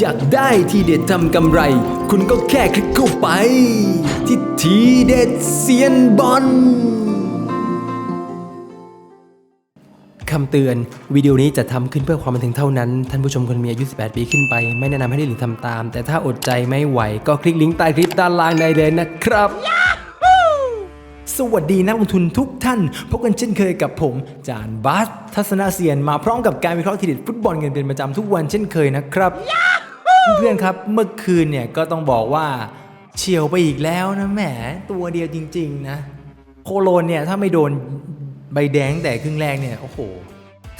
อยากได้ทีเด็ดทำกำไร คุณก็แค่คลิกเข้าไป ที่ทีเด็ดเซียนบอลคำเตือน วิดีโอนี้จะทำขึ้นเพื่อความบันเทิงเท่านั้น ท่านผู้ชมควรมีอายุ 18 ปีขึ้นไป ไม่แนะนำให้เล่นหรือทำตาม แต่ถ้าอดใจไม่ไหว ก็คลิกลิงก์ใต้คลิปด้านล่างได้เลยนะครับ สวัสดีนักลงทุนทุกท่าน พบกันเช่นเคยกับผม จานบาสทัศนาเซียนมาพร้อมกับการวิเคราะห์ทีเด็ดฟุตบอลกันเป็นประจำทุกวันเช่นเคยนะครับ เพื่อนๆครับเมื่อคืนเนี่ยก็ต้องบอกว่าเฉียวไปอีกแล้วนะแหมตัวเดียวจริง ๆ นะ โคโลนเนี่ยถ้าไม่โดนใบแดงแต่ครึ่งแรกเนี่ยโอ้โห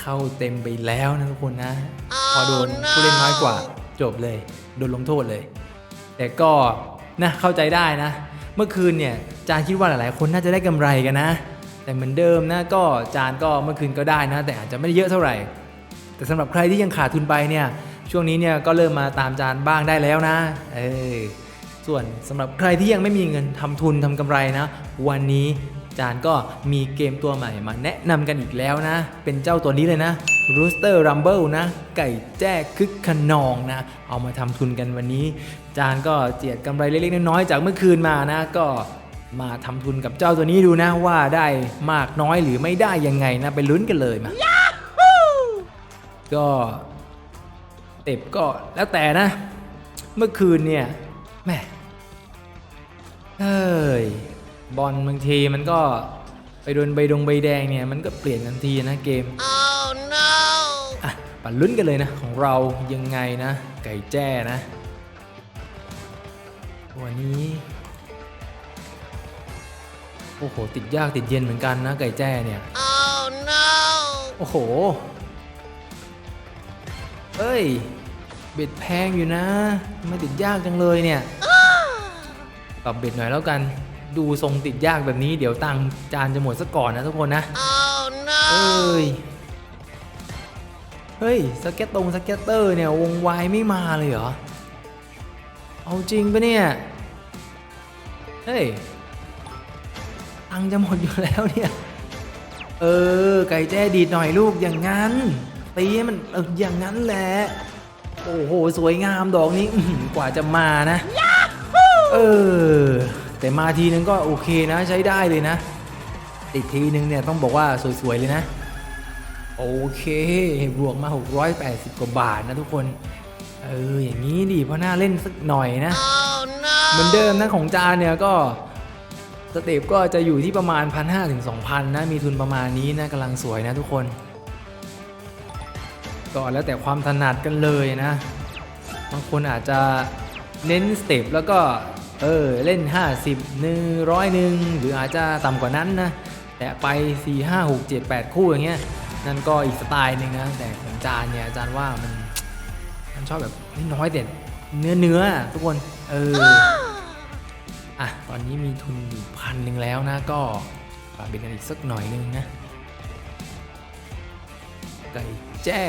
เข้าเต็มไปแล้วนะทุกคนนะ พอโดนผู้เล่นน้อยกว่าจบเลย โดนลงโทษเลย แต่ก็นะเข้าใจได้นะ เมื่อคืนเนี่ยจานคิดว่าหลายๆ คนน่าจะได้กำไรกันนะ แต่เหมือนเดิมนะก็จานก็เมื่อคืนก็ได้นะ แต่อาจจะไม่ได้เยอะเท่าไหร่ แต่สำหรับใครที่ยังขาดทุนไปเนี่ย ช่วงนี้เนี่ยก็เริ่มมาตามจานบ้างได้แล้วนะ เออ ส่วนสำหรับใครที่ยังไม่มีเงินทำทุนทำกำไรนะ วันนี้จานก็มีเกมตัวใหม่มาแนะนำกันอีกแล้วนะ เป็นเจ้าตัวนี้เลยนะ Rooster Rumble นะ ไก่แจ้คึกขนองนะ เอามาทำทุนกันวันนี้ จานก็เจียดกำไรเล็กๆน้อยๆจากเมื่อคืนมานะ ก็มาทำทุนกับเจ้าตัวนี้ดูนะว่าได้มากน้อยหรือไม่ได้ยังไงนะ ไปลุ้นกันเลยมาก็ เต็บก็แล้วแต่นะ เมื่อคืนเนี่ยแหม่เฮ้ยบอลบางทีมันก็ไปโดนใบดงใบแดงเนี่ย มันก็เปลี่ยนทันทีนะเกม Oh no! อะปั่นลุ้นกันเลยนะ ของเรายังไงนะ ไก่แจ้นะ วันนี้โอ้โห ติดยากติดเย็นเหมือนกันนะไก่แจ้เนี่ย Oh no! โอ้โห เอ้ย เบ็ดแพงอยู่นะทำไม่ติดยากจังเลยเนี่ยปรับเบ็ดหน่อยแล้วกัน ดูทรงติดยากแบบนี้เดี๋ยวตังค์จานจะหมดซะก่อนนะทุกคนนะ Oh เอ้ no! ยเฮ้ยสเก็ตตรงสเก็ตเตอร์เนี่ยวงไวายไม่มาเลยเหรอ เอาจริงปะเนี่ย เฮ้ย ตังค์จะหมดอยู่แล้วเนี่ย เออ ไก่แจ้ดีดหน่อยลูกอย่างนั้น ตีให้มันเอออย่างนั้นแหละ โอ้โห สวยงามดอกนี้อื้อหือกว่าจะมานะเออ แต่มาทีนึงก็โอเคนะใช้ได้เลยนะ ติดทีนึงเนี่ยต้องบอกว่าสวยๆเลยนะ โอเค บวกมา 680 กว่าบาทนะทุกคน เออ อย่างนี้ดิเพราะน่าเล่นสักหน่อยนะ Oh เหมือน no! เดิมนะของจานเนี่ยก็สเต็ปก็จะอยู่ที่ประมาณ 1,500ถึง2,000นะ มีทุนประมาณนี้นะกำลังสวยนะทุกคน ก็แล้วแต่ความถนัดกันเลยนะบางคนอาจจะเน้นสเต็ปแล้วก็เออเล่น 50หนึ่งร้อยหนึ่งหรืออาจจะต่ำกว่านั้นนะแต่ไป 4 5 6 7 8 คู่อย่างเงี้ยนั่นก็อีกสไตล์หนึ่งนะแต่ของจานเนี่ยอาจารย์ว่ามันมันชอบแบบน้อยๆแต่เนื้อเนื้อทุกคนเอออะตอนนี้มีทุนอยู่พันหนึ่งแล้วนะก็ฝากเบ็ดกันอีกสักหน่อยนึงนะ ไก่แจ้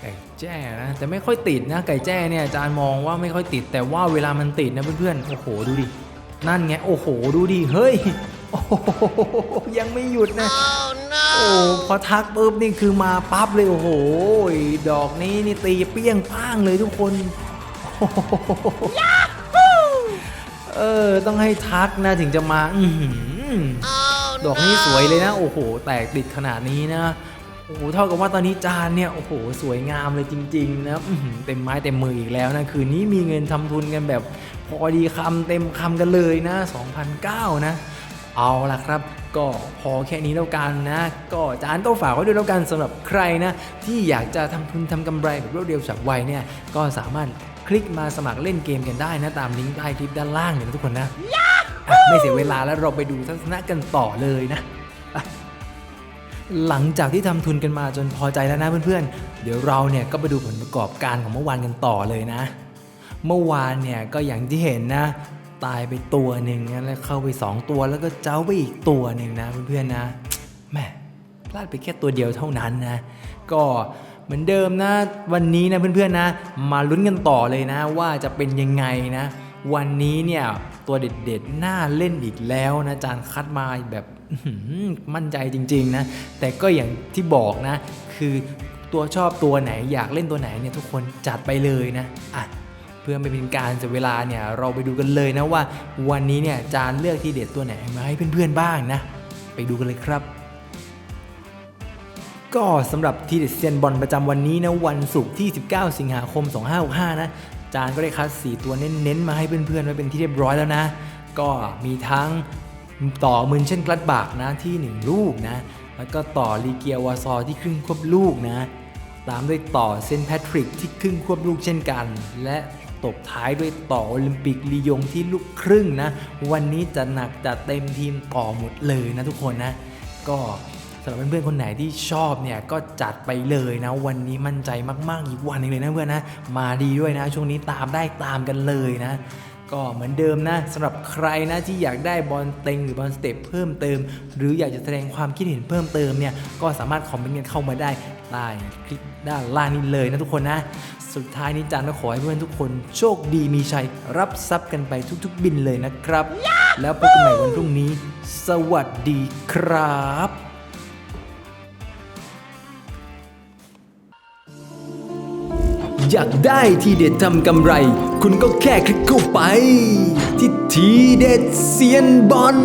ไก่แจ้นะแต่ไม่ค่อยติดนะไก่แจ้เนี่ยอาจารย์มองว่าไม่ค่อยติด แต่ว่าเวลามันติดนะเพื่อนๆโอ้โหดูดินั่นไงโอ้โหดูดิเฮ้ยโอ้โหยังไม่หยุดนะ Oh โอ้ no! พอทักปุ๊บนี่คือมาปั๊บเลยโอ้โหดอกนี้นี่ตีเปี้ยงป้างเลยทุกคนโอ้โหเออต้องให้ทักนะถึงจะมา อือหือ Oh ดอกนี้สวยเลยนะ โอ้โห แตกติดขนาดนี้นะ โอ้โหเท่ากับว่าตอนนี้จานเนี่ยโอ้โหสวยงามเลยจริง ๆ นะอื้อหือเต็มไม้เต็มมืออีกแล้วนะคืนนี้มีเงินทำทุนกันแบบพอดีคำเต็มคำกันเลยนะ2,009นะเอาล่ะครับ ก็พอแค่นี้แล้วกันนะ ก็จานก็ฝากไว้ด้วยแล้วกันสำหรับใครนะ ที่อยากจะทำทุนทำกำไรแบบรวดเร็วฉับไวเนี่ยก็สามารถคลิกมาสมัครเล่นเกมกันได้นะ ตามลิงก์ใต้คลิปด้านล่างเนี่ยนะทุกคนนะอะไม่เสียเวลาแล้วเราไปดูทัศนะกันต่อเลยนะ หลังจากที่ทำทุนกันมาจนพอใจแล้วนะเพื่อนๆ เดี๋ยวเราเนี่ยก็ไปดูผลประกอบการของเมื่อวานกันต่อเลยนะ เมื่อวานเนี่ยก็อย่างที่เห็นนะ ตายไปตัวหนึ่งนะแล้วเข้าไป 2 ตัวแล้วก็เจ้าไปอีกตัวหนึ่งนะเพื่อนๆนะแหม่พลาดไปแค่ตัวเดียวเท่านั้นนะ ก็เหมือนเดิมนะ วันนี้นะเพื่อนๆนะ มาลุ้นกันต่อเลยนะ ว่าจะเป็นยังไงนะ วันนี้เนี่ยตัวเด็ดๆน่าเล่นอีกแล้วนะจานคัดมาแบบ มั่นใจจริง ๆ นะ แต่ก็อย่างที่บอกนะ คือตัวชอบตัวไหนอยากเล่นตัวไหนเนี่ยทุกคนจัดไปเลยนะอะเพื่อไม่เป็นการเสียเวลาเนี่ยเราไปดูกันเลยนะว่า วันนี้เนี่ยจานเลือกที่เด็ดตัวไหนมาให้เพื่อนๆบ้างนะ ไปดูกันเลยครับก็สำหรับทีเด็ดเซียนบอลประจำวันนี้นะวันศุกร์ที่ 19 สิงหาคม 2565 นะ จานก็ได้คัด 4 ตัวเน้นๆ มาให้เพื่อนๆไว้เป็นที่เรียบร้อยแล้วนะ ก็มีทั้ง ต่อมืนเช่นกลัดบากนะที่ 1 ลูกนะ แล้วก็ต่อลีเกียวาซอร์ที่ครึ่งควบลูกนะ ตามด้วยต่อเซนแพทริกที่ครึ่งควบลูกเช่นกัน และตบท้ายด้วยต่อโอลิมปิกลียงที่ลูกครึ่งนะ วันนี้จะหนักจะเต็มทีมต่อหมดเลยนะทุกคนนะ ก็สำหรับเพื่อนๆคนไหนที่ชอบเนี่ยก็จัดไปเลยนะ วันนี้มั่นใจมากๆอีกวันหนึงเลยนะเพื่อนนะ มาดีด้วยนะ ช่วงนี้ตามได้ตามกันเลยนะ ก็เหมือนเดิมนะสำหรับใครนะที่อยากได้บอลเต็งหรือบอลสเต็ปเพิ่มเติม หรืออยากจะแสดงความคิดเห็นเพิ่มเติมเนี่ยก็สามารถคอมเมนต์กันเข้ามาได้ใต้คลิปด้านล่างนี้เลยนะทุกคนนะ สุดท้ายนี้จันก็ขอให้เพื่อนทุกคนโชคดีมีชัย รับทรัพย์กันไปทุกๆบินเลยนะครับ แล้วพบกันใหม่วันพรุ่งนี้ สวัสดีครับ อยากได้ทีเด็ดทำกำไร คุณก็แค่คลิกเข้าไป ที่ทีเด็ดเซียนบอล